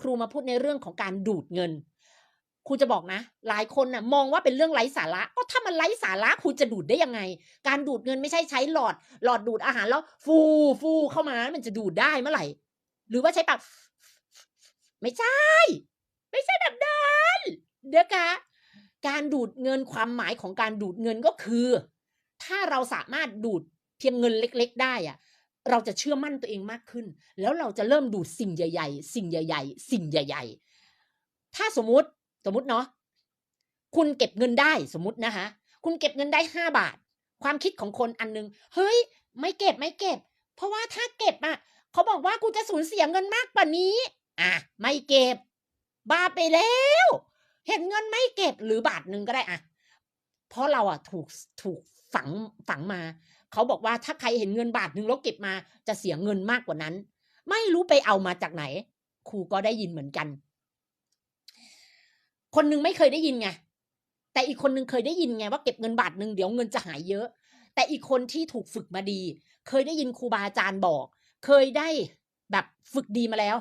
ครูมาพูดในเรื่องของการดูดเงินครูจะบอกนะ หลายคนน่ะมองว่าเป็นเรื่องไร้สาระ ก็ถ้ามันไร้สาระครูจะดูดได้ยังไง การดูดเงินไม่ใช่ใช้หลอด หลอดดูดอาหารแล้ว ฟูฟูเข้ามา มันจะดูดได้เมื่อไหร่ หรือว่าใช้ปากไม่ใช่ ไม่ใช่แบบนั้นเด้อคะการดูดเงินความหมายของการดูดเงินก็คือ ถ้าเราสามารถดูดเพียงเงินเล็ก ๆ ได้อะ เราจะเชื่อมั่นตัวเองมากขึ้น แล้วเราจะเริ่มดูดสิ่งใหญ่ ๆ สิ่งใหญ่ ๆ สิ่งใหญ่ ๆ ถ้าสมมุติสมมุติเนาะคุณเก็บเงินได้สมมุตินะคะคุณเก็บเงินได้ห้าบาท ความคิดของคนอันนึง เฮ้ย ไม่เก็บไม่เก็บ เพราะว่าถ้าเก็บอะเขาบอกว่ากูจะสูญเสียเงินมากกว่านี้ อะ ไม่เก็บ บ้าไปแล้ว เห็นเงินไม่เก็บหรือบาทหนึ่งก็ได้อะเพราะเราอะถูกถูกฝังฝังมา เขาบอกว่าถ้าใครเห็นเงินบาทหนึ่งแล้วเก็บมาจะเสียเงินมากกว่านั้น ไม่รู้ไปเอามาจากไหน ครูก็ได้ยินเหมือนกัน คนหนึงไม่เคยได้ยินไงแต่อีกคนหนึงเคยได้ยินไงว่าเก็บเงินบาทหนึ่งเดี๋ยวเงินจะหายเยอะ แต่อีกคนที่ถูกฝึกมาดี เคยได้ยินครูบาอาจารย์บอก เคยได้แบบฝึกดีมาแล้ว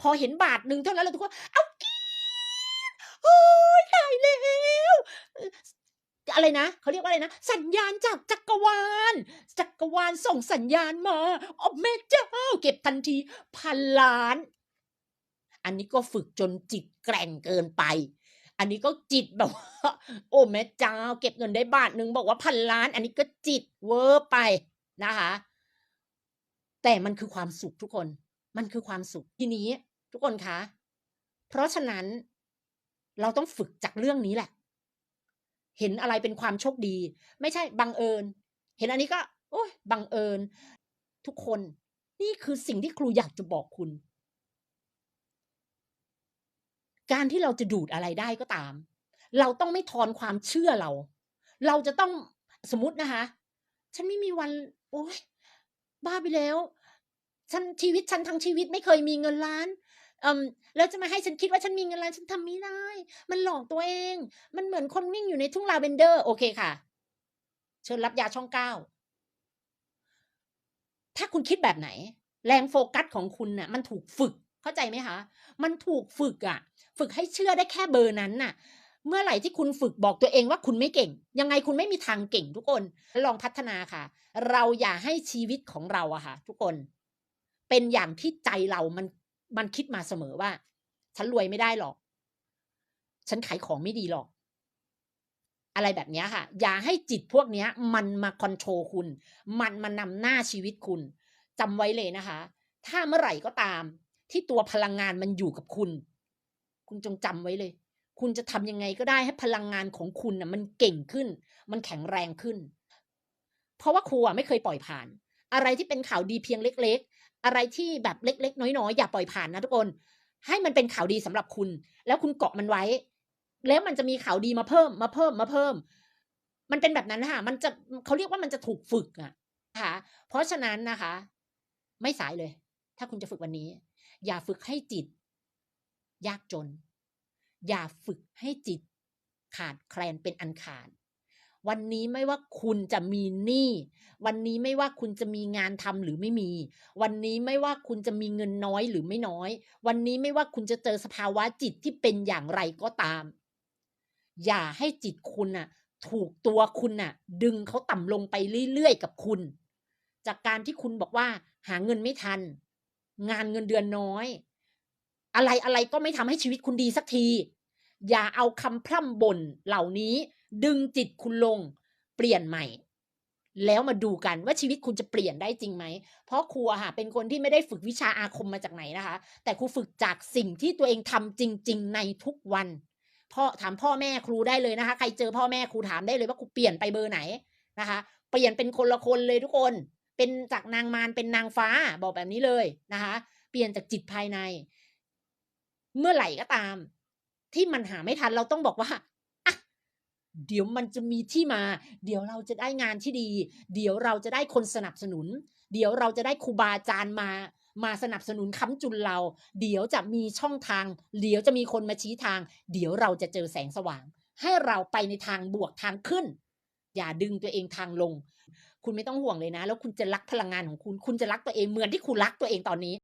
พอเห็นบาทหนึ่งเท่านั้นเราทุกคนเอากินโอ้ยตายแล้วอะไรนะเขาเรียกว่าอะไรนะ สัญญาณจากจักรวาล กรวาลส่งสัญญาณมาอ้แม่เจ้าเก็บทันทีพันล้าน อันนี้ก็ฝึกจนจิตแกร่งเกินไป อันนี้ก็จิตแบบว่าโอ้แม่เจ้าเก็บเงินได้บาทหนึ่งบอกว่าพันล้าน อันนี้ก็จิตเวอร์ไปนะคะ แต่มันคือความสุขทุกคน มันคือความสุขทีนี้ ทุกคนคะ เพราะฉะนั้นเราต้องฝึกจากเรื่องนี้แหละ เห็นอะไรเป็นความโชคดี ไม่ใช่บังเอิญ เห็นอันนี้ก็ โอ้ยบังเอิญ ทุกคนนี่คือสิ่งที่ครูอยากจะบอกคุณ การที่เราจะดูดอะไรได้ก็ตาม เราต้องไม่ทอนความเชื่อเรา เราจะต้องสมมตินะคะ ฉันไม่มีวัน โอ้ยบ้าไปแล้ว ฉันชีวิตฉันทั้งชีวิตไม่เคยมีเงินล้านอ่มแล้วจะมาให้ฉันคิดว่าฉันมีเงินล้านฉันทำไม่ได้ มันหลอกตัวเอง มันเหมือนคนวิ่งอยู่ในทุ่งลาเวนเดอร์ โอเคค่ะ เชิญรับยาช่องเก้า ถ้าคุณคิดแบบไหน แรงโฟกัสของคุณน่ะ มันถูกฝึกเข้าใจไหมคะ มันถูกฝึกอะ ฝึกให้เชื่อได้แค่เบอร์นั้นน่ะ เมื่อไหร่ที่คุณฝึกบอกตัวเองว่าคุณไม่เก่ง ยังไงคุณไม่มีทางเก่งทุกคน ลองพัฒนาค่ะ เราอย่าให้ชีวิตของเราอะค่ะ ทุกคน เป็นอย่างที่ใจเรา มัน มันคิดมาเสมอว่า ฉันรวยไม่ได้หรอก ฉันขายของไม่ดีหรอก อะไรแบบนี้ค่ะ อย่าให้จิตพวกนี้มันมาคอนโทรลคุณ มันมานำหน้าชีวิตคุณจำไว้เลยนะคะ ถ้าเมื่อไหร่ก็ตาม ที่ตัวพลังงานมันอยู่กับคุณ คุณจงจำไว้เลย คุณจะทำยังไงก็ได้ให้พลังงานของคุณน่ะมันเก่งขึ้น มันแข็งแรงขึ้น เพราะว่าครูอะไม่เคยปล่อยผ่าน อะไรที่เป็นข่าวดีเพียงเล็ก ๆ อะไรที่แบบเล็ก ๆ น้อยๆอย่าปล่อยผ่านนะทุกคนให้มันเป็นข่าวดีสำหรับคุณ แล้วคุณเกาะมันไว้ แล้วมันจะมีข่าวดีมาเพิ่มมาเพิ่มมาเพิ่ม มันเป็นแบบนั้นค่ะมันจะเขาเรียกว่ามันจะถูกฝึกอะนะคะเพราะฉะนั้นนะคะ ไม่สายเลย ถ้าคุณจะฝึกวันนี้ อย่าฝึกให้จิต ยากจน อย่าฝึกให้จิต ขาดแคลนเป็นอันขาดวันนี้ไม่ว่าคุณจะมีหนี้วันนี้ไม่ว่าคุณจะมีงานทำหรือไม่มี วันนี้ไม่ว่าคุณจะมีเงินน้อยหรือไม่น้อย วันนี้ไม่ว่าคุณจะเจอสภาวะจิตที่เป็นอย่างไรก็ตาม อย่าให้จิตคุณน่ะ ถูกตัวคุณน่ะ ดึงเขาต่ำลงไปเรื่อยๆกับคุณ จากการที่คุณบอกว่า หาเงินไม่ทัน งานเงินเดือนน้อย อะไรอะไรก็ไม่ทำให้ชีวิตคุณดีสักที อย่าเอาคำพร่ำบ่นเหล่านี้ ดึงจิตคุณลง เปลี่ยนใหม่ แล้วมาดูกันว่าชีวิตคุณจะเปลี่ยนได้จริงไหม เพราะครูอะค่ะเป็นคนที่ไม่ได้ฝึกวิชาอาคมมาจากไหนนะคะ แต่ครูฝึกจากสิ่งที่ตัวเองทำจริง ๆ ในทุกวัน พ่อถามพ่อแม่ครูได้เลยนะคะ ใครเจอพ่อแม่ครูถามได้เลยว่าครูเปลี่ยนไปเบอร์ไหนนะคะ เปลี่ยนเป็นคนละคนเลยทุกคน เป็นจากนางมารเป็นนางฟ้าบอกแบบนี้เลยนะคะ เปลี่ยนจากจิตภายใน เมื่อไหร่ก็ตาม ที่มันหาไม่ทันเราต้องบอกว่าเดี๋ยวมันจะมีที่มา เดี๋ยวเราจะได้งานที่ดี เดี๋ยวเราจะได้คนสนับสนุน เดี๋ยวเราจะได้ครูบาอาจารย์มา มาสนับสนุนค้ำจุนเรา เดี๋ยวจะมีช่องทาง เดี๋ยวจะมีคนมาชี้ทาง เดี๋ยวเราจะเจอแสงสว่าง ให้เราไปในทางบวกทางขึ้น อย่าดึงตัวเองทางลง คุณไม่ต้องห่วงเลยนะ แล้วคุณจะรักพลังงานของคุณ คุณจะรักตัวเองเหมือนที่คุณรักตัวเองตอนนี้